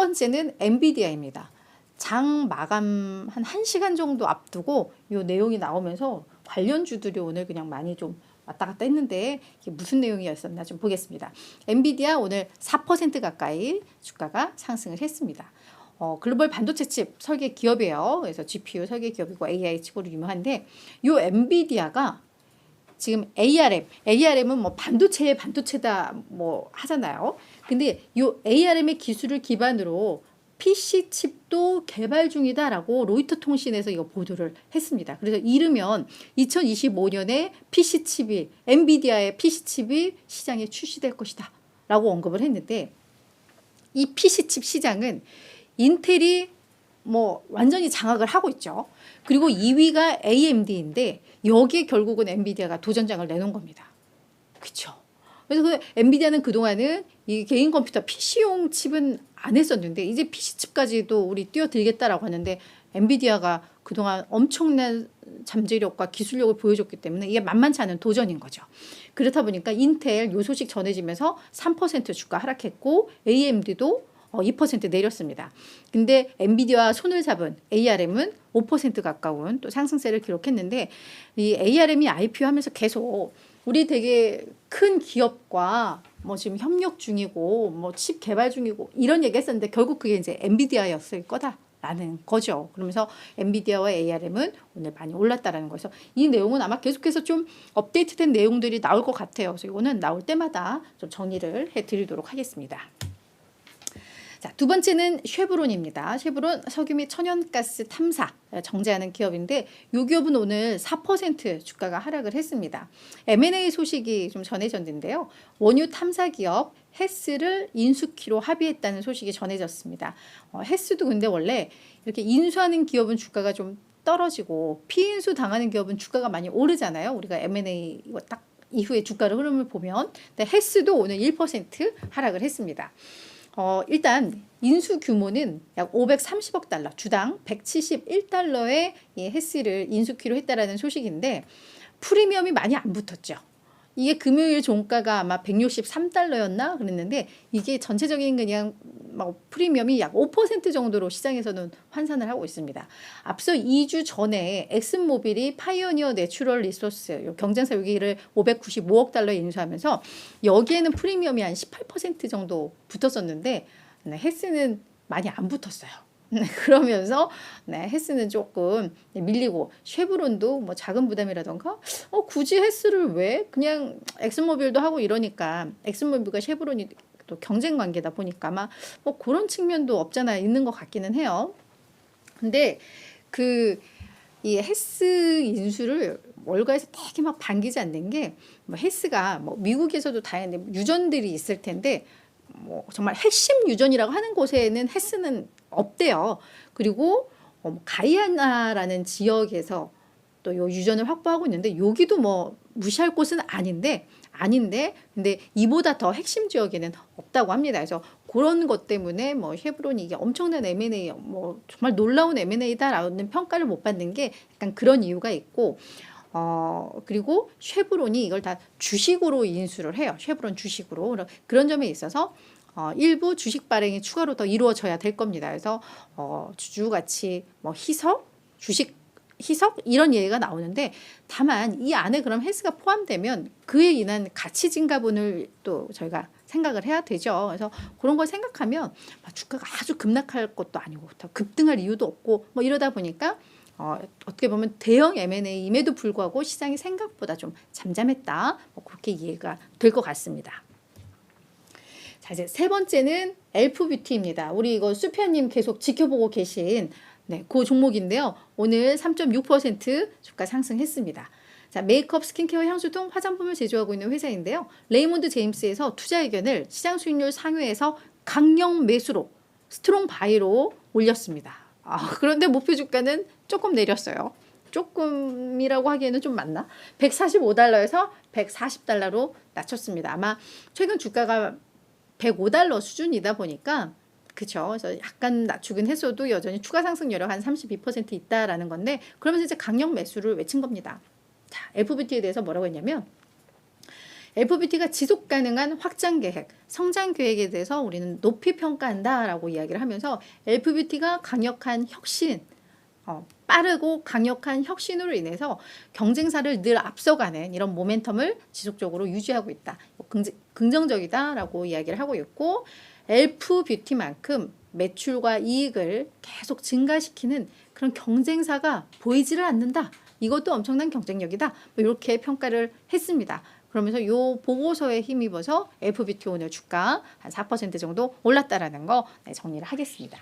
번째는 엔비디아입니다. 장 마감 한 1시간 정도 앞두고 이 내용이 나오면서 관련주들이 오늘 그냥 많이 좀 왔다 갔다 했는데 이게 무슨 내용이었었나 좀 보겠습니다. 엔비디아 오늘 4% 가까이 주가가 상승을 했습니다. 어, 글로벌 반도체 칩 설계 기업이에요. 그래서 GPU 설계 기업이고 AI 칩으로 유명한데 이 엔비디아가 지금 ARM, ARM은 뭐 반도체의 반도체다 뭐 하잖아요. 근데 이 ARM의 기술을 기반으로 PC 칩도 개발 중이다라고 로이터 통신에서 이거 보도를 했습니다. 그래서 이르면 2025년에 PC 칩이 엔비디아의 PC 칩이 시장에 출시될 것이다라고 언급을 했는데 이 PC 칩 시장은 인텔이 뭐 완전히 장악을 하고 있죠. 그리고 2위가 AMD인데 여기에 결국은 엔비디아가 도전장을 내놓은 겁니다. 그렇죠. 그래서 그 엔비디아는 그동안은 이 개인 컴퓨터 PC용 칩은 안 했었는데 이제 PC 칩까지도 우리 뛰어들겠다라고 하는데 엔비디아가 그동안 엄청난 잠재력과 기술력을 보여줬기 때문에 이게 만만치 않은 도전인 거죠. 그렇다 보니까 인텔 요 소식 전해지면서 3% 주가 하락했고 AMD도 어, 2% 내렸습니다. 근데 엔비디아와 손을 잡은 ARM은 5% 가까운 또 상승세를 기록했는데 이 ARM이 IPO하면서 계속 우리 되게 큰 기업과 뭐 지금 협력 중이고 뭐 칩 개발 중이고 이런 얘기 했었는데 결국 그게 이제 엔비디아였을 거다 라는 거죠. 그러면서 엔비디아와 ARM은 오늘 많이 올랐다라는 거죠. 이 내용은 아마 계속해서 좀 업데이트된 내용들이 나올 것 같아요. 그래서 이거는 나올 때마다 좀 정리를 해 드리도록 하겠습니다. 자, 두 번째는 쉐브론입니다. 쉐브론 석유 및 천연가스 탐사 정제하는 기업인데 이 기업은 오늘 4% 주가가 하락을 했습니다. M&A 소식이 좀 전해졌는데요. 원유 탐사 기업 헤스를 인수키로 합의했다는 소식이 전해졌습니다. 어, 헤스도 근데 원래 이렇게 인수하는 기업은 주가가 좀 떨어지고 피인수 당하는 기업은 주가가 많이 오르잖아요. 우리가 M&A 이거 딱 이후에 주가를 흐름을 보면 헤스도 오늘 1% 하락을 했습니다. 어, 일단 인수 규모는 약 530억 달러, 주당 171달러의 이 헬스를 인수키로 했다라는 소식인데 프리미엄이 많이 안 붙었죠. 이게 금요일 종가가 아마 163달러였나 그랬는데 이게 전체적인 그냥 막 프리미엄이 약 5% 정도로 시장에서는 환산을 하고 있습니다. 앞서 2주 전에 엑슨모빌이 파이오니어 내추럴 리소스 경쟁사 여기를 595억 달러에 인수하면서 여기에는 프리미엄이 한 18% 정도 붙었었는데 네, 헬스는 많이 안 붙었어요. 네, 그러면서 네, 헬스는 조금 밀리고 쉐브론도 뭐 작은 부담이라던가 어, 굳이 헬스를 왜 그냥 엑슨모빌도 하고 이러니까 엑슨모빌과 쉐브론이 또 경쟁 관계다 보니까 아마 뭐 그런 측면도 없잖아 있는 것 같기는 해요. 근데 그 이 헬스 인수를 월가에서 되게 막 반기지 않는 게 뭐 헬스가 뭐 미국에서도 다양한 유전들이 있을 텐데 뭐 정말 핵심 유전이라고 하는 곳에는 헬스는 없대요. 그리고 어, 가이아나라는 지역에서 또 요 유전을 확보하고 있는데 여기도 뭐 무시할 곳은 아닌데 아닌데 근데 이보다 더 핵심 지역에는 없다고 합니다. 그래서 그런 것 때문에 뭐 쉐브론이 이게 엄청난 M&A 뭐 정말 놀라운 M&A다라는 평가를 못 받는 게 약간 그런 이유가 있고 어 그리고 쉐브론이 이걸 다 주식으로 인수를 해요. 쉐브론 주식으로 그런 점에 있어서 어, 일부 주식 발행이 추가로 더 이루어져야 될 겁니다. 그래서 어, 주주가치, 뭐 희석, 주식 희석 이런 얘기가 나오는데 다만 이 안에 그럼 헬스가 포함되면 그에 인한 가치 증가분을 또 저희가 생각을 해야 되죠. 그래서 그런 걸 생각하면 주가가 아주 급락할 것도 아니고 급등할 이유도 없고 뭐 이러다 보니까 어, 어떻게 보면 대형 M&A임에도 불구하고 시장이 생각보다 좀 잠잠했다. 뭐 그렇게 이해가 될 것 같습니다. 자, 이제 세 번째는 엘프 뷰티입니다. 우리 이거 수피아님 계속 지켜보고 계신 네, 그 종목인데요. 오늘 3.6% 주가 상승했습니다. 자, 메이크업, 스킨케어, 향수 등 화장품을 제조하고 있는 회사인데요. 레이몬드 제임스에서 투자 의견을 시장 수익률 상회에서 강력 매수로 스트롱 바이로 올렸습니다. 아, 그런데 목표 주가는 조금 내렸어요. 조금이라고 하기에는 좀 많나? 145달러에서 140달러로 낮췄습니다. 아마 최근 주가가 105달러 수준이다 보니까 그쵸. 그래서 약간 낮추긴 했어도 여전히 추가 상승 여력 한 32% 있다라는 건데 그러면서 이제 강력 매수를 외친 겁니다. 자, FBT에 대해서 뭐라고 했냐면 FBT가 지속 가능한 확장 계획, 성장 계획에 대해서 우리는 높이 평가한다라고 이야기를 하면서 FBT가 강력한 혁신, 어, 빠르고 강력한 혁신으로 인해서 경쟁사를 늘 앞서가는 이런 모멘텀을 지속적으로 유지하고 있다. 긍정, 긍정적이다라고 이야기를 하고 있고 엘프 뷰티만큼 매출과 이익을 계속 증가시키는 그런 경쟁사가 보이지를 않는다. 이것도 엄청난 경쟁력이다. 뭐 이렇게 평가를 했습니다. 그러면서 요 보고서에 힘입어서 FBT 오늘 주가 한 4% 정도 올랐다라는 거 네, 정리를 하겠습니다.